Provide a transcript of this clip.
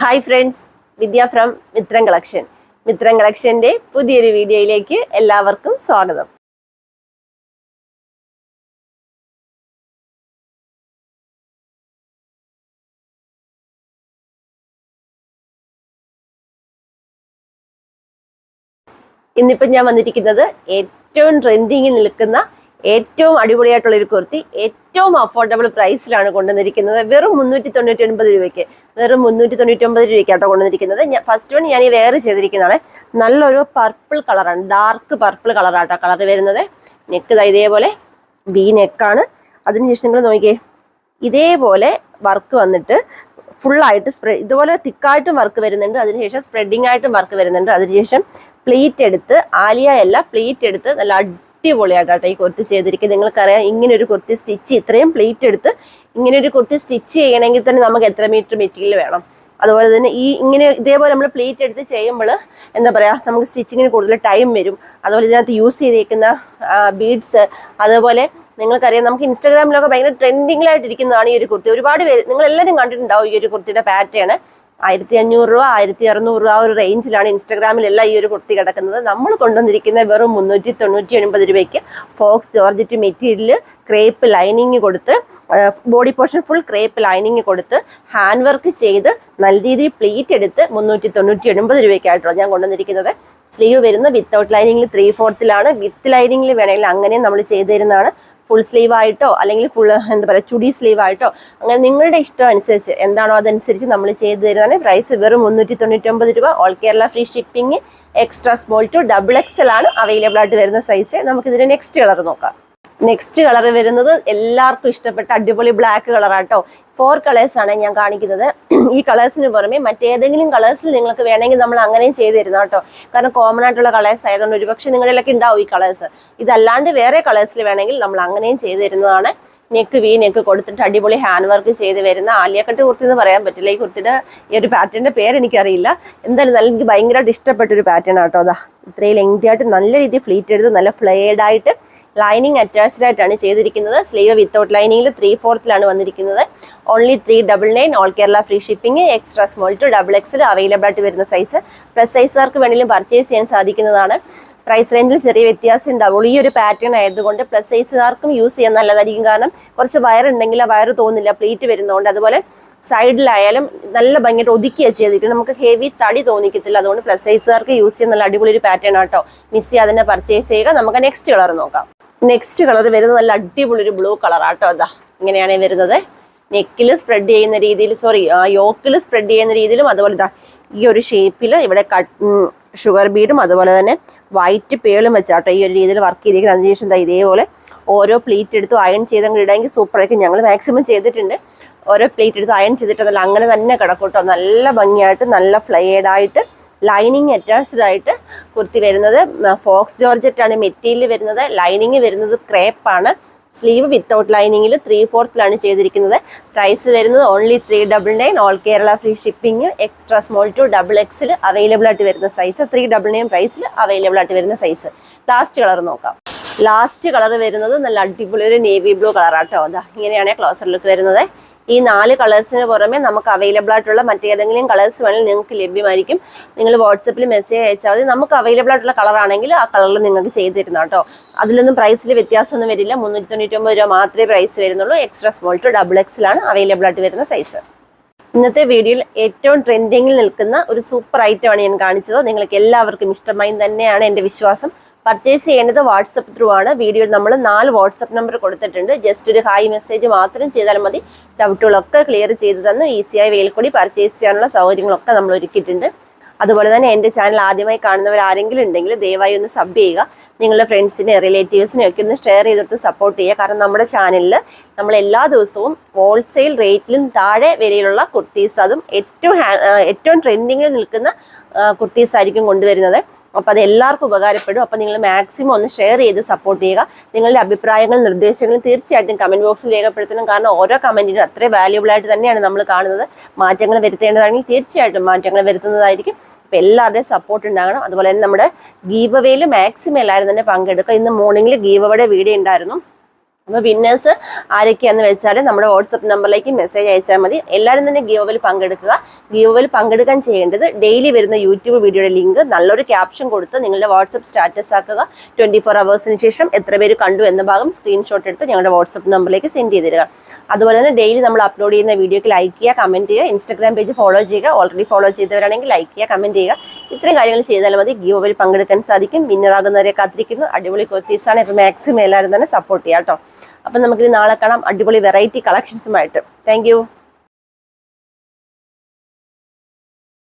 Hi friends Vidya from Mithran collection Mithran കളക്ഷന്റെ പുതിയൊരു വീഡിയോയിലേക്ക് എല്ലാവർക്കും സ്വാഗതം. ഇന്നിപ്പം ഞാൻ വന്നിരിക്കുന്നത് ഏറ്റവും ട്രെൻഡിങ്ങിൽ നിൽക്കുന്ന ഏറ്റവും അടിപൊളിയായിട്ടുള്ള ഒരു കുർത്തി ഏറ്റവും അഫോർഡബിൾ പ്രൈസിലാണ് കൊണ്ടുവന്നിരിക്കുന്നത്. വെറും മുന്നൂറ്റി തൊണ്ണൂറ്റി ഒൻപത് രൂപയ്ക്ക് വെറും മുന്നൂറ്റി തൊണ്ണൂറ്റി ഒമ്പത് രൂപയ്ക്കാട്ടോ കൊണ്ടുവന്നിരിക്കുന്നത്. ഞാൻ ഫസ്റ്റ് വൺ ഞാൻ ഈ വെയർ ചെയ്തിരിക്കുന്നതാണ് നല്ലൊരു പർപ്പിൾ കളറാണ് ഡാർക്ക് പർപ്പിൾ കളറാട്ടോ കളർ വരുന്നത്. നെക്ക് ഇതാ ഇതേപോലെ ബി നെക്കാണ് അതിനുശേഷം നിങ്ങൾ നോക്കിയേ ഇതേപോലെ വർക്ക് വന്നിട്ട് ഫുള്ളായിട്ട് സ്പ്രെഡ് ഇതുപോലെ തിക്കായിട്ടും വർക്ക് വരുന്നുണ്ട്. അതിനുശേഷം സ്പ്രെഡിങ് ആയിട്ടും വർക്ക് വരുന്നുണ്ട്. അതിനുശേഷം പ്ലീറ്റ് എടുത്ത് ആലിയ അല്ല പ്ലീറ്റ് എടുത്ത് നല്ല അടിപൊളിയായിട്ടാട്ടോ ഈ കുർത്തി ചെയ്തിരിക്കുന്നത്. നിങ്ങൾക്കറിയാം ഇങ്ങനെ ഒരു കുർത്തി സ്റ്റിച്ച് ഇത്രയും പ്ലേറ്റ് എടുത്ത് ഇങ്ങനെ ഒരു കുർത്തി സ്റ്റിച്ച് ചെയ്യണമെങ്കിൽ തന്നെ നമുക്ക് എത്ര മീറ്റർ മെറ്റീരിയൽ വേണം. അതുപോലെ തന്നെ ഈ ഇങ്ങനെ ഇതേപോലെ നമ്മൾ പ്ലേറ്റ് എടുത്ത് ചെയ്യുമ്പോൾ എന്താ പറയുക നമുക്ക് സ്റ്റിച്ചിങ്ങിന് കൂടുതൽ ടൈം വരും. അതുപോലെ ഇതിനകത്ത് യൂസ് ചെയ്തേക്കുന്ന ബീഡ്സ് അതുപോലെ നിങ്ങൾക്കറിയാം നമുക്ക് ഇൻസ്റ്റാഗ്രാമിലൊക്കെ ഭയങ്കര ട്രെൻഡിങ്ങിലായിട്ടിരിക്കുന്നതാണ് ഈ ഒരു കുർത്തി. ഒരുപാട് പേര് നിങ്ങളെല്ലാവരും കണ്ടിട്ടുണ്ടാവും ഈ ഒരു കുർത്തിയുടെ പാറ്റേൺ ആയിരത്തി അഞ്ഞൂറ് രൂപ ആയിരത്തി അറുന്നൂറ് രൂപ ആ ഒരു റേഞ്ചിലാണ് ഇൻസ്റ്റാഗ്രാമിലെല്ലാം ഈ ഒരു കുർത്തി കിടക്കുന്നത്. നമ്മൾ കൊണ്ടുവന്നിരിക്കുന്ന വെറും മുന്നൂറ്റി തൊണ്ണൂറ്റി എൺപത് രൂപയ്ക്ക് faux georgette material crepe lining കൊടുത്ത് body portion full crepe lining കൊടുത്ത് ഹാൻഡ് വർക്ക് ചെയ്ത് നല്ല രീതിയിൽ പ്ലീറ്റ് എടുത്ത് മുന്നൂറ്റി തൊണ്ണൂറ്റി എൺപത് രൂപയ്ക്കായിട്ടുള്ള ഞാൻ കൊണ്ടുവന്നിരിക്കുന്നത്. സ്ലീവ് വരുന്നത് വിത്തൗട്ട് ലൈനിങ്ങിൽ ത്രീ ഫോർത്തിലാണ് വിത്ത് ലൈനിങ്ങിൽ വേണമെങ്കിൽ അങ്ങനെയും നമ്മൾ ചെയ്തു തരുന്നതാണ്. ഫുൾ സ്ലീവ് ആയിട്ടോ അല്ലെങ്കിൽ ഫുൾ എന്താ പറയുക ചുടി സ്ലീവ് ആയിട്ടോ അങ്ങനെ നിങ്ങളുടെ ഇഷ്ടം അനുസരിച്ച് എന്താണോ അതനുസരിച്ച് നമ്മൾ ചെയ്തു തരുന്നതാണ്. പ്രൈസ് വെറും മുന്നൂറ്റി തൊണ്ണൂറ്റൊമ്പത് രൂപ. All Kerala free shipping extra small to double XL ആണ് അവൈലബിൾ ആയിട്ട് വരുന്ന സൈസ് നമുക്കിതിന്റെ നെക്സ്റ്റ് കളർ നോക്കാം. നെക്സ്റ്റ് കളർ വരുന്നത് എല്ലാവർക്കും ഇഷ്ടപ്പെട്ട അടിപൊളി ബ്ലാക്ക് കളറാട്ടോ ഫോർ കളേഴ്സ് ആണ് ഞാൻ കാണിക്കുന്നത്. ഈ കളേഴ്സിന് പുറമെ മറ്റേതെങ്കിലും കളേഴ്സിൽ നിങ്ങൾക്ക് വേണമെങ്കിൽ നമ്മൾ അങ്ങനെയും ചെയ്ത് തരുന്ന കേട്ടോ. കാരണം കോമൺ ആയിട്ടുള്ള കളേഴ്സ് ആയതുകൊണ്ട് ഒരുപക്ഷെ നിങ്ങളിലൊക്കെ ഉണ്ടാവും ഈ കളേഴ്സ് ഇതല്ലാണ്ട് വേറെ കളേഴ്സിൽ വേണമെങ്കിൽ നമ്മൾ അങ്ങനെയും ചെയ്ത് തരുന്നതാണ്. നെക്ക് വി നെക്ക് കൊടുത്തിട്ട് അടിപൊളി ഹാൻഡ് വർക്ക് ചെയ്ത് വരുന്ന ആലിയക്കട്ട് കുർത്തി എന്ന് പറയാൻ പറ്റില്ല. ഈ കുർത്തിയുടെ ഈ ഒരു പാറ്റേണിന്റെ പേര് എനിക്കറിയില്ല. എന്തായാലും നല്ല എനിക്ക് ഭയങ്കരമായിട്ട് ഇഷ്ടപ്പെട്ടൊരു പാറ്റേൺ ആട്ടോ അതാ ഇത്രയും ലെങ്തി ആയിട്ട് നല്ല രീതിയിൽ ഫ്ലീറ്റ് എടുത്ത് നല്ല ഫ്ലെയർഡ് ആയിട്ട് ലൈനിങ് അറ്റാച്ച്ഡ് ആയിട്ടാണ് ചെയ്തിരിക്കുന്നത്. സ്ലീവ് വിത്തൗട്ട് ലൈനിങ്ങിൽ ത്രീ ഫോർത്തിലാണ് വന്നിരിക്കുന്നത്. Only three double nine all Kerala free shipping extra small to double XL available ആയിട്ട് വരുന്ന സൈസ് പ്ലസ് സൈസുകാർക്ക് വേണമെങ്കിലും പർച്ചേസ് ചെയ്യാൻ സാധിക്കുന്നതാണ്. പ്രൈസ് റേഞ്ചിൽ ചെറിയ വ്യത്യാസം ഉണ്ടാവുള്ളൂ ഈ ഒരു പാറ്റേൺ ആയതുകൊണ്ട് പ്ലസ് സൈസുകാർക്കും യൂസ് ചെയ്യാൻ നല്ലതായിരിക്കും. കാരണം കുറച്ച് വയറുണ്ടെങ്കിൽ ആ വയറ് തോന്നില്ല. പ്ലീറ്റ് വരുന്നതുകൊണ്ട് അതുപോലെ സൈഡിലായാലും നല്ല ഭംഗിയായിട്ട് ഒതുക്കിയാണ് ചെയ്തിരിക്കുന്നത്. നമുക്ക് ഹെവി തടി തോന്നിക്കത്തില്ല. അതുകൊണ്ട് പ്ലസ് സൈസുകാർക്ക് യൂസ് ചെയ്യാൻ നല്ല അടിപൊളി ഒരു പാറ്റേൺ ആട്ടോ മിസ് ചെയ്യാതെ തന്നെ പർച്ചേസ് ചെയ്യുക. നമുക്ക് നെക്സ്റ്റ് കളർ നോക്കാം. നെക്സ്റ്റ് കളർ വരുന്നത് നല്ല അടിപൊളി ഒരു ബ്ലൂ കളർ ആട്ടോ അതാ ഇങ്ങനെയാണ് വരുന്നത്. നെക്കിൽ സ്പ്രെഡ് ചെയ്യുന്ന രീതിയിൽ സോറി യോക്കിൽ സ്പ്രെഡ് ചെയ്യുന്ന രീതിയിലും അതുപോലെ ഇതാ. ഈ ഒരു ഷേപ്പിൽ ഇവിടെ ഷുഗർ ബീഡും അതുപോലെ തന്നെ വൈറ്റ് പേളും വെച്ചാട്ടോ ഈ ഒരു രീതിയിൽ വർക്ക് ചെയ്തിരിക്കുന്നത് അതിനുശേഷം ദാ ഇതേപോലെ ഓരോ പ്ലേറ്റ് എടുത്ത് അയൺ ചെയ്തങ്ങ് ഇടാമെങ്കിൽ സൂപ്പറായിരിക്കും. ഞങ്ങൾ മാക്സിമം ചെയ്തിട്ടുണ്ട്. ഓരോ പ്ലേറ്റ് എടുത്ത് അയൺ ചെയ്തിട്ടതല്ല അങ്ങനെ തന്നെ കിടക്കൂട്ടോ. നല്ല ഭംഗിയായിട്ട് നല്ല ഫ്ലൈഡ് ആയിട്ട് ലൈനിങ് അറ്റാച്ച്ഡ് ആയിട്ട് കുർത്തി വരുന്നത്. ഫോക്സ് ജോർജറ്റാണ് മെറ്റീരിയൽ വരുന്നത്. ലൈനിങ് വരുന്നത് ക്രേപ്പാണ് സ്ലീവ് വിത്തൗട്ട് ലൈനിങ്ങിൽ ത്രീ ഫോർത്തിലാണ് ചെയ്തിരിക്കുന്നത്. പ്രൈസ് വരുന്നത് only three double nine all Kerala free shipping extra small to double XL available ആയിട്ട് വരുന്ന സൈസ് ത്രീ ഡബിൾ നയൻ പ്രൈസിൽ അവൈലബിൾ ആയിട്ട് വരുന്ന സൈസ് ലാസ്റ്റ് കളർ നോക്കാം. ലാസ്റ്റ് കളർ വരുന്നത് നല്ല അടിപൊളി ഒരു നേവി ബ്ലൂ കളറാട്ടോ അതാ ഇങ്ങനെയാണ് ക്ലോസർ ലുക്ക് വരുന്നത്. ഈ നാല് കളേഴ്സിന് പുറമെ നമുക്ക് അവൈലബിൾ ആയിട്ടുള്ള മറ്റേതെങ്കിലും കളേഴ്സ് വേണമെങ്കിൽ നിങ്ങൾക്ക് ലഭ്യമായിരിക്കും. നിങ്ങൾ വാട്സപ്പിൽ മെസ്സേജ് അയച്ചാൽ മതി. നമുക്ക് അവൈലബിൾ ആയിട്ടുള്ള കളറാണെങ്കിൽ ആ കളറിൽ നിങ്ങൾക്ക് ചെയ്ത് തരുന്ന കേട്ടോ അതിലൊന്നും പ്രൈസിൽ വ്യത്യാസമൊന്നും വരില്ല. മുന്നൂറ്റി തൊണ്ണൂറ്റൊമ്പത് രൂപ മാത്രമേ പ്രൈസ് വരുന്നുള്ളൂ. എക്സ്ട്രാ സ്മോൾ ടു ഡബിൾ എക്സിലാണ് അവൈലബിൾ ആയിട്ട് വരുന്ന സൈസ് ഇന്നത്തെ വീഡിയോയിൽ ഏറ്റവും ട്രെൻഡിങ്ങിൽ നിൽക്കുന്ന ഒരു സൂപ്പർ ഐറ്റമാണ് ഞാൻ കാണിച്ചത്. നിങ്ങൾക്ക് എല്ലാവർക്കും ഇഷ്ടമായി തന്നെയാണ് എന്റെ വിശ്വാസം. പർച്ചേസ് ചെയ്യേണ്ടത് വാട്സപ്പ് ത്രൂ ആണ്. വീഡിയോയിൽ നമ്മൾ നാല് വാട്സപ്പ് നമ്പർ കൊടുത്തിട്ടുണ്ട്. ജസ്റ്റ് ഒരു ഹായ് മെസ്സേജ് മാത്രം ചെയ്താൽ മതി. ഡൗട്ടുകളൊക്കെ ക്ലിയർ ചെയ്ത് തന്ന് ഈസിയായി വെയിൽ കൂടി പർച്ചേസ് ചെയ്യാനുള്ള സൗകര്യങ്ങളൊക്കെ നമ്മൾ ഒരുക്കിയിട്ടുണ്ട്. അതുപോലെ തന്നെ എന്റെ ചാനൽ ആദ്യമായി കാണുന്നവർ ആരെങ്കിലും ഉണ്ടെങ്കിൽ ദയവായി ഒന്ന് സബ് ചെയ്യുക. നിങ്ങളുടെ ഫ്രണ്ട്സിനെ റിലേറ്റീവ്സിനെ ഒക്കെ ഒന്ന് ഷെയർ ചെയ്തിട്ട് സപ്പോർട്ട് ചെയ്യുക. കാരണം നമ്മുടെ ചാനലിൽ നമ്മൾ എല്ലാ ദിവസവും ഹോൾസെയിൽ റേറ്റിലും താഴെ വിലയിലുള്ള കുർത്തീസ് അതും ഏറ്റവും ഏറ്റവും ട്രെൻഡിങ്ങിൽ നിൽക്കുന്ന കുർത്തീസ് ആയിരിക്കും കൊണ്ടുവരുന്നത്. അപ്പോൾ അത് എല്ലാവർക്കും ഉപകാരപ്പെടും. അപ്പോൾ നിങ്ങൾ മാക്സിമം ഒന്ന് ഷെയർ ചെയ്ത് സപ്പോർട്ട് ചെയ്യുക. നിങ്ങളുടെ അഭിപ്രായങ്ങൾ നിർദ്ദേശങ്ങളും തീർച്ചയായിട്ടും കമന്റ് ബോക്സിൽ രേഖപ്പെടുത്തണം. കാരണം ഓരോ കമന്റിനും അത്രയും വാല്യൂബിൾ ആയിട്ട് തന്നെയാണ് നമ്മൾ കാണുന്നത്. മാറ്റങ്ങൾ വരുത്തേണ്ടതാണെങ്കിൽ തീർച്ചയായിട്ടും മാറ്റങ്ങൾ വരുത്തുന്നതായിരിക്കും. അപ്പോൾ എല്ലാവരുടെയും സപ്പോർട്ട് ഉണ്ടാകണം. അതുപോലെ തന്നെ നമ്മുടെ ഗീവ് അവയിൽ മാക്സിമം എല്ലാവരും തന്നെ പങ്കെടുക്കുക. ഇന്ന് മോർണിംഗിൽ ഗീവ് വീഡിയോ ഉണ്ടായിരുന്നു. അപ്പോൾ വിന്നേഴ്സ് ആരൊക്കെയാന്ന് വെച്ചാൽ നമ്മുടെ വാട്സപ്പ് നമ്പറിലേക്ക് മെസ്സേജ് അയച്ചാൽ മതി. എല്ലാവരും തന്നെ ഗീവോവിൽ പങ്കെടുക്കുക. ഗീവോവിൽ പങ്കെടുക്കാൻ ചെയ്യേണ്ടത് ഡെയിലി വരുന്ന യൂട്യൂബ് വീഡിയോയുടെ ലിങ്ക് നല്ലൊരു ക്യാപ്ഷൻ കൊടുത്ത് നിങ്ങളുടെ വാട്സപ്പ് സ്റ്റാറ്റസ് ആക്കുക. ട്വന്റി ഫോർ അവേഴ്സിന് ശേഷം എത്ര പേര് കണ്ടു എന്ന ഭാഗം സ്ക്രീൻഷോട്ട് എടുത്ത് ഞങ്ങളുടെ വാട്സപ്പ് നമ്പറിലേക്ക് സെൻഡ് ചെയ്ത് തരിക. അതുപോലെ തന്നെ ഡെയിലി നമ്മൾ അപ്ലോഡ് ചെയ്യുന്ന വീഡിയോക്ക് ലൈക്ക് ചെയ്യുക കമന്റ് ചെയ്യുക ഇൻസ്റ്റാഗ്രാം പേജ് ഫോളോ ചെയ്യുക. ഓൾറെഡി ഫോളോ ചെയ്തവരാണെങ്കിൽ ലൈക്ക് ചെയ്യുക കമന്റ് ചെയ്യുക. ഇത്രയും കാര്യങ്ങൾ ചെയ്താൽ മതി. ഗീവോവിൽ പങ്കെടുക്കാൻ സാധിക്കും. വിന്നറാകുന്നവരെ കാത്തിരിക്കുന്നു. അടിപൊളി കൊത്തീസാണ് ഇപ്പോൾ മാക്സിമം എല്ലാവരും തന്നെ സപ്പോർട്ട് ചെയ്യാം കേട്ടോ. അപ്പം നമുക്കിനി നാളെ കാണാം. അടിപൊളി വെറൈറ്റി കളക്ഷൻസുമായിട്ട് താങ്ക്